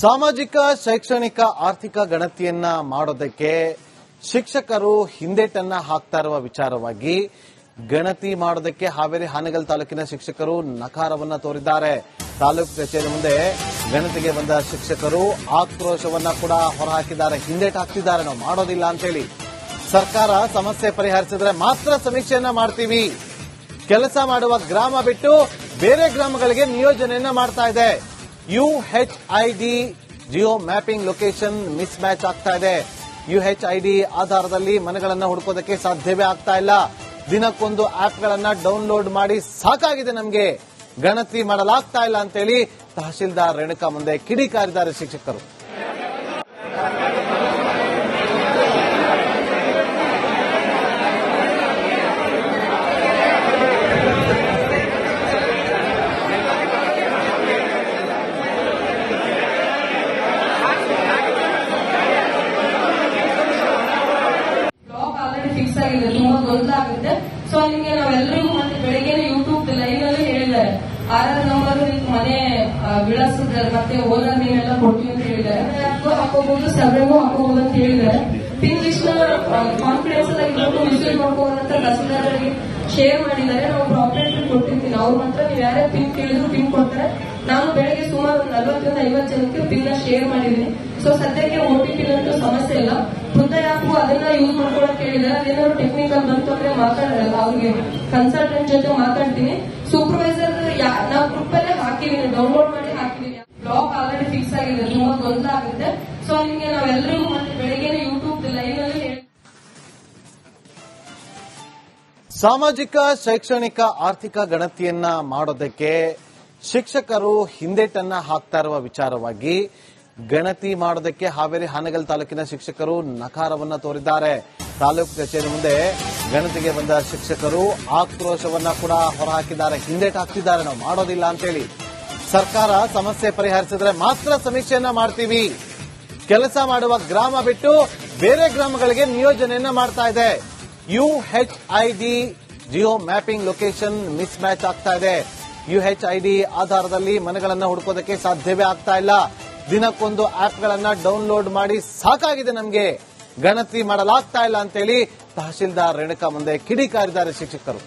ಸಾಮಾಜಿಕ, ಶೈಕ್ಷಣಿಕ, ಆರ್ಥಿಕ ಗಣತಿಯನ್ನ ಮಾಡೋದಕ್ಕೆ ಶಿಕ್ಷಕರು ಹಿಂದೇಟನ್ನ ಹಾಕ್ತಾ ಇರುವ ವಿಚಾರವಾಗಿ ಗಣತಿ ಮಾಡೋದಕ್ಕೆ ಹಾವೇರಿ, ಹಾನಗಲ್ ತಾಲೂಕಿನ ಶಿಕ್ಷಕರು ನಕಾರವನ್ನ ತೋರಿದ್ದಾರೆ. ತಾಲೂಕು ಕಚೇರಿ ಮುಂದೆ ಗಣತಿಗೆ ಬಂದ ಶಿಕ್ಷಕರು ಆಕ್ರೋಶವನ್ನ ಕೂಡ ಹೊರಹಾಕಿದ್ದಾರೆ. ಹಿಂದೇಟ್ ಹಾಕ್ತಿದ್ದಾರೆ. ನಾವು ಮಾಡೋದಿಲ್ಲ ಅಂತೇಳಿ. ಸರ್ಕಾರ ಸಮಸ್ಯೆ ಪರಿಹರಿಸಿದ್ರೆ ಮಾತ್ರ ಸಮೀಕ್ಷೆಯನ್ನ ಮಾಡ್ತೀವಿ. ಕೆಲಸ ಮಾಡುವ ಗ್ರಾಮ ಬಿಟ್ಟು ಬೇರೆ ಗ್ರಾಮಗಳಿಗೆ ನಿಯೋಜನೆಯನ್ನ ಮಾಡ್ತಾ ಇದೆ. UHID geo mapping location mismatch ಆಗ್ತಾ ಇದೆ. ಡಿ ಆಧಾರದಲ್ಲಿ ಮನೆಗಳನ್ನ ಹುಡುಕೋದಕ್ಕೆ ಸಾಧ್ಯವೇ ಆಗ್ತಾ ಇಲ್ಲ. ದಿನಕ್ಕೊಂದು ಆಪ್ಗಳನ್ನ ಡೌನ್ಲೋಡ್ ಮಾಡಿ ಸಾಕಾಗಿದೆ ನಮಗೆ. ಗಣತಿ ಮಾಡಲಾಗ್ತಾ ಇಲ್ಲ ಅಂತೇಳಿ ತಹಶೀಲ್ದಾರ್ ರೇಣುಕಾ ಮುಂದೆ ಕಿಡಿಕಾರಿದ್ದಾರೆ ಶಿಕ್ಷಕರು ಬ್ಲಾಕ್ ಆಲ್ರೆಡಿ ಫಿಕ್ಸ್ ಆಗಿದೆ ತುಂಬಾ ದೊಡ್ಡ ಆಗುತ್ತೆ ಸೊ ಅಲ್ಲಿಗೆ ನಾವೆಲ್ಲರಿಗೂ ಮತ್ತೆ ಬೆಳಿಗ್ಗೆ ಯೂಟ್ಯೂಬ್ ಲೈವ್ ಅಲ್ಲಿ ಹೇಳಿದ್ದಾರೆ. ಆರ್ ನಂಬರ್ ಮನೆ ವಿಳಾಸ ಮತ್ತೆ ಓನರ್ ನೀವೆಲ್ಲ ಕೊಡ್ತೀವಿ ಅಂತ ಹೇಳಿದ್ದಾರೆ. ಹಾಕೋಬಹುದು ಸರ್ವೆಗೂ ಹಾಕೋಬಹುದು ಅಂತ ಹೇಳಿದ್ದಾರೆ. ಪಿನ್ ಇಷ್ಟ ಕಾನ್ಫಿಡೆನ್ಸ್ ಮಾಡ್ಕೋಬಹುದು ಅಂತ ತಹಸೀಲ್ದಾರರಿಗೆ ಶೇರ್ ಮಾಡಿದ್ದಾರೆ. ನಾವು ಪ್ರಾಪರ್ಟಿ ಕೊಟ್ಟಿರ್ತೀನಿ ಅವ್ರ ಮಾತ್ರ ನೀವು ಯಾರೇ ಪಿನ್ ಕೇಳಿದ್ರು ಪಿನ್ ಕೊಡ್ತಾರೆ. ನಾನು ಬೆಳಿಗ್ಗೆ ಸುಮಾರು ನಲ್ವತ್ತರಿಂದ ಐವತ್ತು ಜನಕ್ಕೆ ಪಿನ್ ಶೇರ್ ಮಾಡಿದ್ದೀನಿ. ಸೊ ಸದ್ಯಕ್ಕೆ ಓ ಟಿ ಪಿ ಸಮಸ್ಯೆ ಇಲ್ಲ. ಬುದ್ಧ ಯಾಕು ಅದನ್ನ ಯೂಸ್ ಮಾಡ್ಕೊಳಕ್ ಹೇಳಿದ್ದಾರೆ ಅದೇನಾದ್ರು ಟೆಕ್ನಿಕಲ್ ಬಂತು ಅಂದ್ರೆ ಮಾತಾಡ ಅವ್ರಿಗೆ ಕನ್ಸಲ್ಟೆಂಟ್ ಜೊತೆ ಮಾತಾಡ್ತೀನಿ. ಸೂಪರ್ವೈಸರ್ ನಾವು ಗ್ರೂಪ್ ಅಲ್ಲೇ ಹಾಕಿದೀನಿ ಡೌನ್ಲೋಡ್ ಮಾಡಿ ಹಾಕಿದೀನಿ ಬ್ಲಾಕ್ ಆಲ್ರೆಡಿ ಫಿಕ್ಸ್ ಆಗಿದೆ ತುಂಬಾ ಗೊಂದಲ ಆಗುತ್ತೆ ಸೊ ನಿಮ್ಗೆ ನಾವೆಲ್ಲರಿಗೂ ಮತ್ತೆ ಬೆಳಿಗ್ಗೆ ಯೂಟ್ಯೂಬ್ ಲೈವ್ ಅಲ್ಲಿ ಸಾಮಾಜಿಕ, ಶೈಕ್ಷಣಿಕ, ಆರ್ಥಿಕ ಗಣತಿಯನ್ನ ಮಾಡೋದಕ್ಕೆ ಶಿಕ್ಷಕರು ಹಿಂದೇಟನ್ನ ಹಾಕ್ತಾ ಇರುವ ವಿಚಾರವಾಗಿ ಗಣತಿ ಮಾಡೋದಕ್ಕೆ ಹಾವೇರಿ ಹಾನಗಲ್ ತಾಲೂಕಿನ ಶಿಕ್ಷಕರು ನಕಾರವನ್ನ ತೋರಿದ್ದಾರೆ. ತಾಲೂಕು ಕಚೇರಿ ಮುಂದೆ ಗಣತಿಗೆ ಬಂದ ಶಿಕ್ಷಕರು ಆಕ್ರೋಶವನ್ನ ಕೂಡ ಹೊರಹಾಕಿದ್ದಾರೆ. ಹಿಂದೇಟು ಹಾಕ್ತಿದ್ದಾರೆ. ನಾವು ಮಾಡೋದಿಲ್ಲ ಅಂತೇಳಿ. ಸರ್ಕಾರ ಸಮಸ್ಯೆ ಪರಿಹರಿಸಿದ್ರೆ ಮಾತ್ರ ಸಮೀಕ್ಷೆಯನ್ನ ಮಾಡ್ತೀವಿ. ಕೆಲಸ ಮಾಡುವ ಗ್ರಾಮ ಬಿಟ್ಟು ಬೇರೆ ಗ್ರಾಮಗಳಿಗೆ ನಿಯೋಜನೆಯನ್ನ ಮಾಡ್ತಾ ಇದೆ. U H I D geo mapping location mismatch ಆಗ್ತಾ ಇದೆ. ಯು ಹೆಚ್ ಐ ಡಿ ಆಧಾರದಲ್ಲಿ ಮನೆಗಳನ್ನ ಹುಡುಕೋದಕ್ಕೆ ಸಾಧ್ಯವೇ ಆಗ್ತಾ ಇಲ್ಲ. ದಿನಕ್ಕೊಂದು ಆಪ್ಗಳನ್ನ ಡೌನ್ಲೋಡ್ ಮಾಡಿ ಸಾಕಾಗಿದೆ ನಮಗೆ. ಗಣತಿ ಮಾಡಲಾಗ್ತಾ ಇಲ್ಲ ಅಂತೇಳಿ ತಹಶೀಲ್ದಾರ್ ರೇಣುಕಾ ಮುಂದೆ ಕಿಡಿಕಾರಿದ್ದಾರೆ ಶಿಕ್ಷಕರು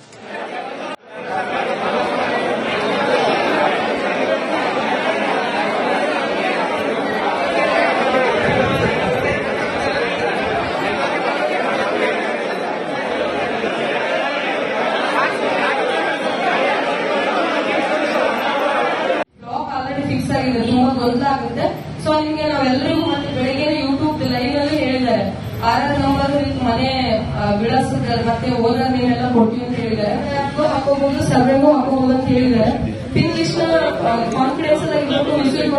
ಬ್ಲಾಕ್ ಆಲ್ರೆಡಿ ಫಿಕ್ಸ್ ಆಗಿದೆ ತುಂಬಾ ಆಗುತ್ತೆ ಸೊ ನಿಮ್ಗೆ ನಾವೆಲ್ಲರಿಗೂ ಮತ್ತೆ ಬೆಳಿಗ್ಗೆ ಯೂಟ್ಯೂಬ್ ಲೈವ್ ಅಲ್ಲಿ ಹೇಳಿದ್ದಾರೆ. ಆರ್ ನಂಬರ್ ಮನೆ ಆ, ವಿಳಾಸದ ಮತ್ತೆ ಓನರ್ ನೀವೆಲ್ಲ ಕೊಡ್ತೀವಿ ಅಂತ ಹೇಳಿದ್ದಾರೆ. ಹಾಕೋಬಹುದು ಸರ್ವೆಗೂ ಹಾಕೋಬಹುದು ಅಂತ ಹೇಳಿದ್ದಾರೆ. Pin list confidence visit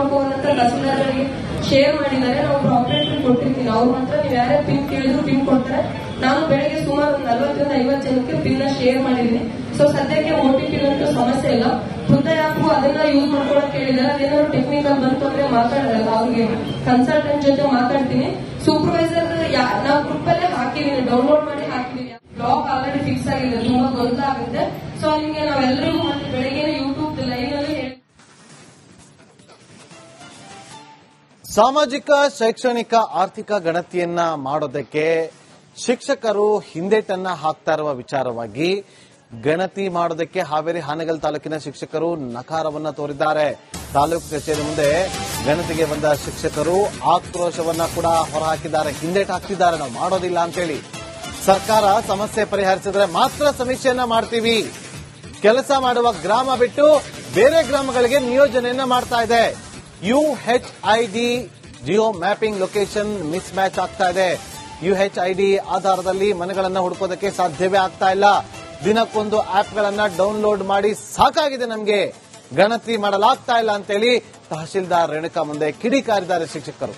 share ಮಾಡಿದ್ದಾರೆ. ನಾವು ಪ್ರಾಪರ್ಟಿ ಕೊಟ್ಟಿರ್ತೀನಿ ಅವ್ರ ಮಾತ್ರ ನೀವು ಯಾರೇ ಪಿನ್ ಕೇಳಿದ್ರು ಪಿನ್ ಕೊಡ್ತಾರೆ. ನಾನು ಬೆಳಗ್ಗೆ ಸುಮಾರು ಒಂದು ನಲ್ವತ್ತರಿಂದ ಐವತ್ತು ಜನಕ್ಕೆ ಪಿನ್ ಶೇರ್ ಮಾಡಿದ್ದೀನಿ. ಸೊ ಸದ್ಯಕ್ಕೆ ಓ ಟಿ ಪಿ ಸಮಸ್ಯೆ ಇಲ್ಲ. ಮುಂದೆ ಯಾಕೂ ಅದನ್ನ ಯೂಸ್ ಮಾಡ್ಕೊಳಕ್ ಹೇಳಿದಾರೆ. ಅದೇನಾದ್ರು ಟೆಕ್ನಿಕಲ್ ಬಂತು ಅಂದ್ರೆ ಮಾತಾಡಲ್ಲ ಅವ್ರಿಗೆ. ಕನ್ಸಲ್ಟೆಂಟ್ ಜೊತೆ ಮಾತಾಡ್ತೀನಿ. ಸೂಪರ್ವೈಸರ್ ನಾವು ಗ್ರೂಪ್ ಅಲ್ಲೇ ಹಾಕಿದೀನಿ ಡೌನ್ಲೋಡ್ ಮಾಡಿ ಹಾಕಿದೀನಿ ಬ್ಲಾಕ್ ಆಲ್ರೆಡಿ ಫಿಕ್ಸ್ ಆಗಿದೆ. ತುಂಬಾ ಗೊಂದಲ ಆಗುತ್ತೆ ಸೊ ನಿಮಗೆ ನಾವೆಲ್ಲರಿಗೂ ಮತ್ತೆ ಬೆಳಗ್ಗೆ ಯೂಟ್ಯೂಬ್ ಲೈವ್ ಅಲ್ಲಿ ಸಾಮಾಜಿಕ, ಶೈಕ್ಷಣಿಕ, ಆರ್ಥಿಕ ಗಣತಿಯನ್ನ ಮಾಡೋದಕ್ಕೆ ಶಿಕ್ಷಕರು ಹಿಂದೇಟನ್ನ ಹಾಕ್ತಾ ಇರುವ ವಿಚಾರವಾಗಿ ಗಣತಿ ಮಾಡೋದಕ್ಕೆ ಹಾವೇರಿ ಹಾನಗಲ್ ತಾಲೂಕಿನ ಶಿಕ್ಷಕರು ನಕಾರವನ್ನ ತೋರಿದ್ದಾರೆ. ತಾಲೂಕು ಕಚೇರಿ ಮುಂದೆ ಗಣತಿಗೆ ಬಂದ ಶಿಕ್ಷಕರು ಆಕ್ರೋಶವನ್ನ ಕೂಡ ಹೊರಹಾಕಿದ್ದಾರೆ. ಹಿಂದೇಟ್ ಹಾಕ್ತಿದ್ದಾರೆ. ನಾವು ಮಾಡೋದಿಲ್ಲ ಅಂತೇಳಿ. ಸರ್ಕಾರ ಸಮಸ್ಯೆ ಪರಿಹರಿಸಿದ್ರೆ ಮಾತ್ರ ಸಮೀಕ್ಷೆಯನ್ನ ಮಾಡ್ತೀವಿ. ಕೆಲಸ ಮಾಡುವ ಗ್ರಾಮ ಬಿಟ್ಟು ಬೇರೆ ಗ್ರಾಮಗಳಿಗೆ ನಿಯೋಜನೆಯನ್ನ ಮಾಡ್ತಾ ಇದೆ. U H I D geo mapping location mismatch ಆಗ್ತಾ ಇದೆ. ಯು ಹೆಚ್ ಐ ಡಿ ಆಧಾರದಲ್ಲಿ ಮನೆಗಳನ್ನ ಹುಡುಕೋದಕ್ಕೆ ಸಾಧ್ಯವೇ ಆಗ್ತಾ ಇಲ್ಲ. ದಿನಕ್ಕೊಂದು ಆಪ್ಗಳನ್ನ ಡೌನ್ಲೋಡ್ ಮಾಡಿ ಸಾಕಾಗಿದೆ ನಮಗೆ. ಗಣತಿ ಮಾಡಲಾಗ್ತಾ ಇಲ್ಲ ಅಂತೇಳಿ ತಹಶೀಲ್ದಾರ್ ರೇಣುಕಾ ಮುಂದೆ ಕಿಡಿಕಾರಿದ್ದಾರೆ ಶಿಕ್ಷಕರು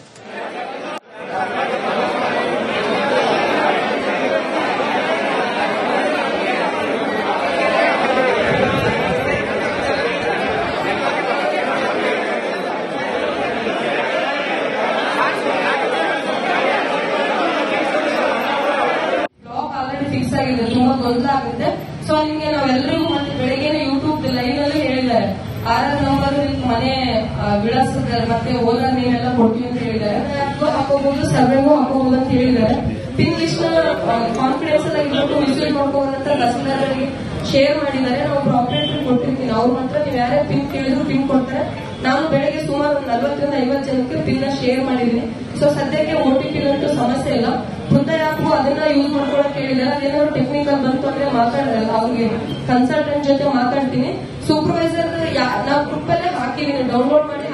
ಬ್ಲಾಕ್ ಆಲ್ರೆಡಿ ಫಿಕ್ಸ್ ಆಗಿದೆ ತುಂಬಾ ಗೊಂದಲ ಆಗುತ್ತೆ ಸೊ ನಿಮಗೆ ನಂಬರ್ ನಂಬರ್ ಮನೆ ವಿಳಾಸದ ಮತ್ತೆ ಓನರ್ ನೀವೆಲ್ಲ ಕೊಡ್ತೀವಿ ಅಂತ ಹೇಳಿದ್ದಾರೆ. ಹಾಕೋಬಹುದು ಸರ್ವೆಗೂ ಹಾಕೋಬಹುದು ಅಂತ ಹೇಳಿದ್ದಾರೆ. ಪಿನ್ ಲಿಸ್ಟ್ ಕಾನ್ಫಿಡೆನ್ಸ್ ಎಲ್ಲ ಮಿಸ್ಯೂಸ್ ವಿಸಿಟ್ ಅಂತ ತಹಸೀಲ್ದಾರ್ ಶೇರ್ ಮಾಡಿದ್ದಾರೆ. ನಾವು ಆಪರೇಟರ್ ಕೊಟ್ಟಿರ್ತೀನಿ ಅವ್ರ ಮಾತ್ರ ನೀವು ಯಾರೇ ಪಿನ್ ಕೇಳಿದ್ರು ಪಿನ್ ಕೊಡ್ತಾರೆ. ನಾನು ಬೆಳಗ್ಗೆ ಸುಮಾರು ನಲ್ವತ್ತರಿಂದ ಐವತ್ತು ಜನಕ್ಕೆ ಪಿನ್ ಶೇರ್ ಮಾಡಿದ್ದೀನಿ. ಸೊ ಸದ್ಯಕ್ಕೆ ಓ ಟಿ ಸಮಸ್ಯೆ ಇಲ್ಲ. ಅದನ್ನ ಯೂಸ್ ಮಾಡ್ಕೊಳಕ್ ಹೇಳಿದ್ದಾರೆ ಅದೇನಾದ್ರು ಟೆಕ್ನಿಕಲ್ ಬಂತು ಅಂದ್ರೆ ಮಾತಾಡಲ್ಲ ಅವ್ರಿಗೆ ಕನ್ಸಲ್ಟೆಂಟ್ ಜೊತೆ ಮಾತಾಡ್ತೀನಿ. ಸೂಪರ್ವೈಸರ್ ನಾವು ಗ್ರೂಪ್ ಅಲ್ಲೇ ಹಾಕಿದೀನಿ ಡೌನ್ಲೋಡ್ ಮಾಡಿ